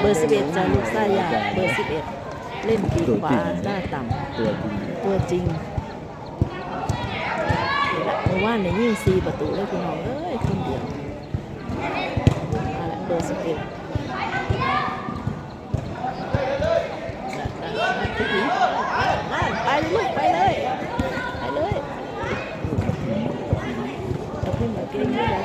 เบอร์สิบเอ็ดจ้าลูกไส้ยาเบอร์สิบเอ็ดเล่นปีกขวาหน้าต่ตัวจริงำตัวจริงเมื่อวานในยยิ่งซีประตูเลยพี่น้องเอ้ยคนเดียวมาแล้วเบอร์สิบเอ็ดไปเลยลูกไปเลย ไปเลยเอาขึ้นมาเก่งด้วยกัน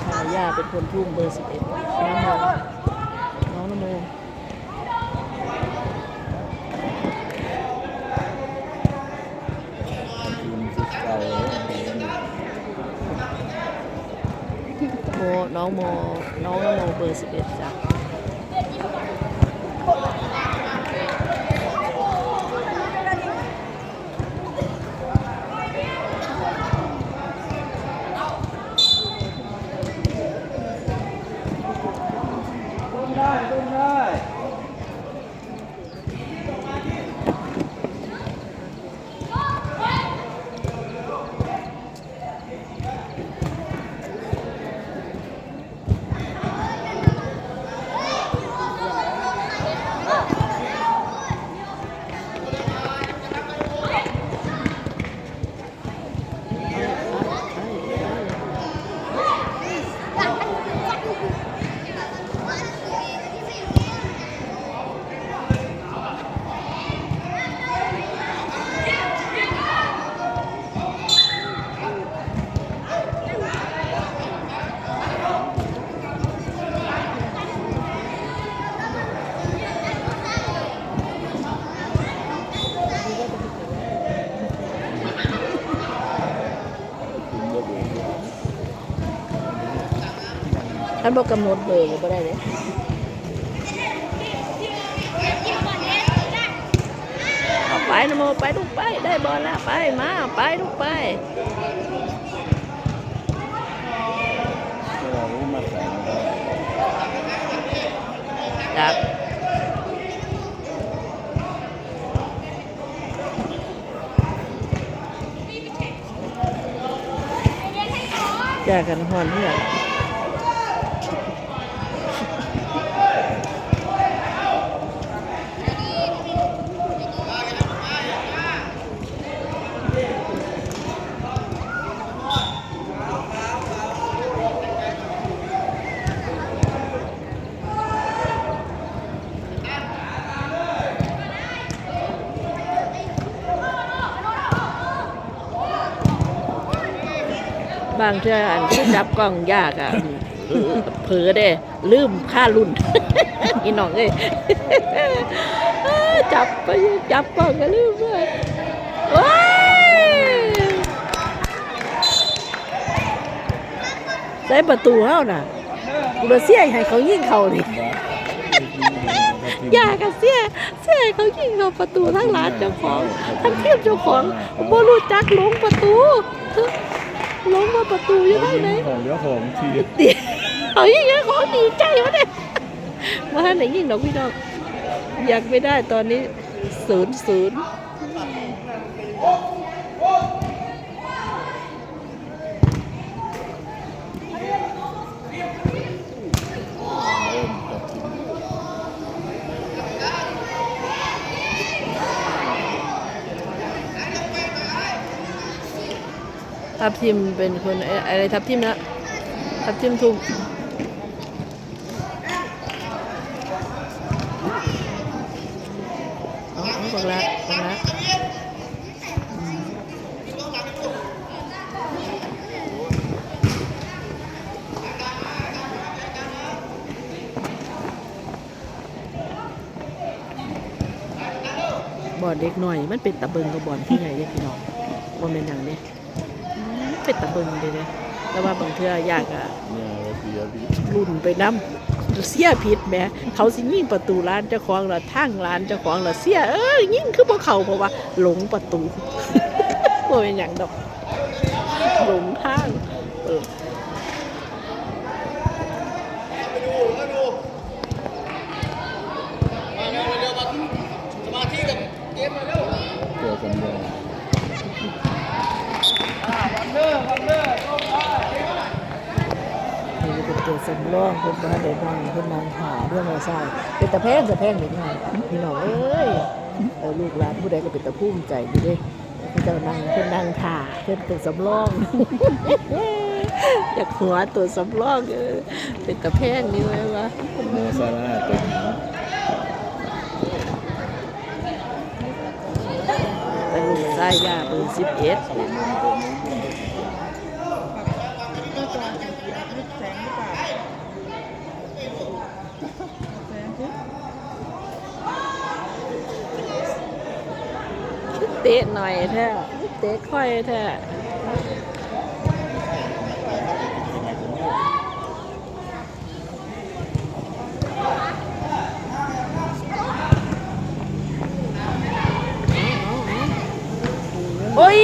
ทายาเป็น คนทุ่งเบอร์สิบเอ็ดน้องโมน้องนโมโมน้องโมน้องนโมเบอร์สิบเอ็ดจ้ะ ท่านบอกกำหนดเบอร์ก็ได้เลยไปนโมไปลูกไปได้บอลแล้วไปมาไปลูกไปเรามาใส่ได้จากแยกกันหอนเพื่อนางเทื่ออันที่จับกล้องยากอะเผลอเด้ ลืมค่ารุ่นพี่น้องเอ้ยจับไปจับกล้องก็ลืมเลยว้ายใส่ประตูเฮาน่ะกูเสียให้เขายิงเขาดิอยากกับเสียเสียให้เขายิงเขาประตูทั้งร้านเจ้าของ ทั้งเทียบเจ้าของบ่รู้จักลงประตู ลงมาประตูอยู่ทางไหนของเลี้ยวของทีเดี๋ยวเขายิงให้เขาดีใจวะเนี่ยว่าไหนยิงดอกพี่น้องอยากไม่ได้ตอนนี้ศูนย์ศูนย์ เริ่มตัดสิน ทับทิมเป็นคนอะไรทับทิมนะทับทิมทุ่มเอาเอาบักละบักละบอดเด็กหน่อย มันเป็นตะเบิงกับบอลที่ไหนเนี่ยพี่น้องว่าเป็นอย่างเนี้ย เป็นตะเบิงเลยเนี่ยแต่ว่าบางเทื่ออยากอะเนี่ยเราเสียพี่รุ่นไปน้ำเสียผิดแหมเขาสิยิงประตูร้านเจ้าของละทางร้านเจ้าของละเสียเอ้ยยิงคือพวกเขาเพราะว่า หลงประตูว่าเป็นอย่างดอกหลงทางเออ เกิดกันเลย เสำรองเพิ่นบ่ได้นั่งเพิ่นนั่งหาเรื่องมาใช่เป็นตะแพงตะแพงเด็กน้อยพี่น้องเอ้ยเออลูกหลานผู้ใดก็เป็นตะภูมิใจอยู่เด้เพิ่นเจ้านั่งเพิ่นนั่งถ่าเพิ่นเป็นสำรองอยากหัวตัวสำรองเออเป็นตะแพงนี่ไว้วะโมซาร่าตัวนี้แต่ลูกชายยาเบอร์สิบเอ็ด เตะหน่อยแท้เตะค่อยแท้โอ้ย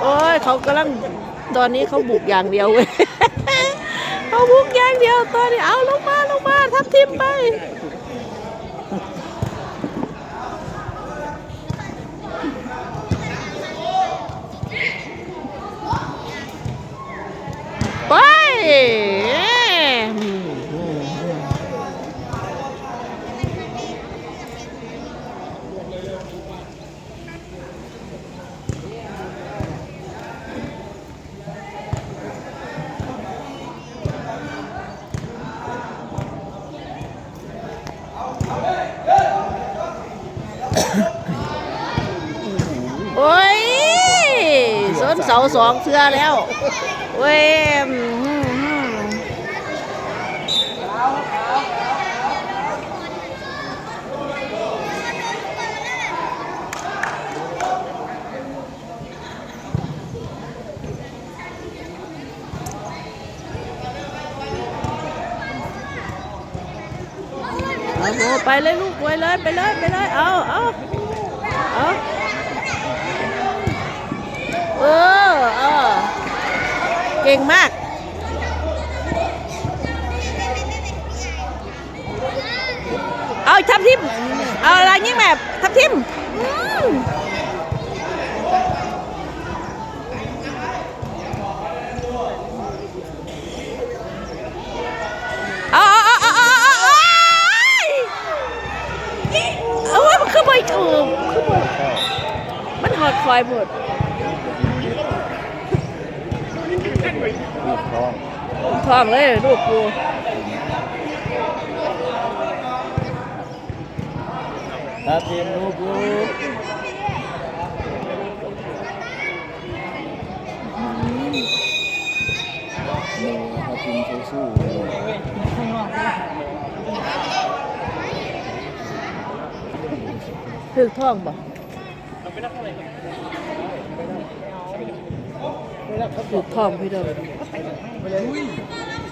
โอ้ย เขากำลัง ตอนนี้เขาบุกอย่างเดียวเว้ยเขาบุกอย่างเดียวตอนนี้ เอาลงมาลงมาทับทิมไป ไป โอ้ยส้นเสาสองเทือแล้วเว้ยอืมอืมอืม เอาโหไปเลยลูกไปเลยไปเลยไปเลยเอาเอาเอาเออเออเก่งมากเอาทับทิมเอาอะไรยิ่งแบบทับทิม อดคอยหมดลูกท้องทองเลยลูกกูตาทีมลูกลูกโมตาทีมสู้ๆเลยถึกท้องบ่ ไม่รับไม่าไหร่หลวงพ่อพี่ไดิม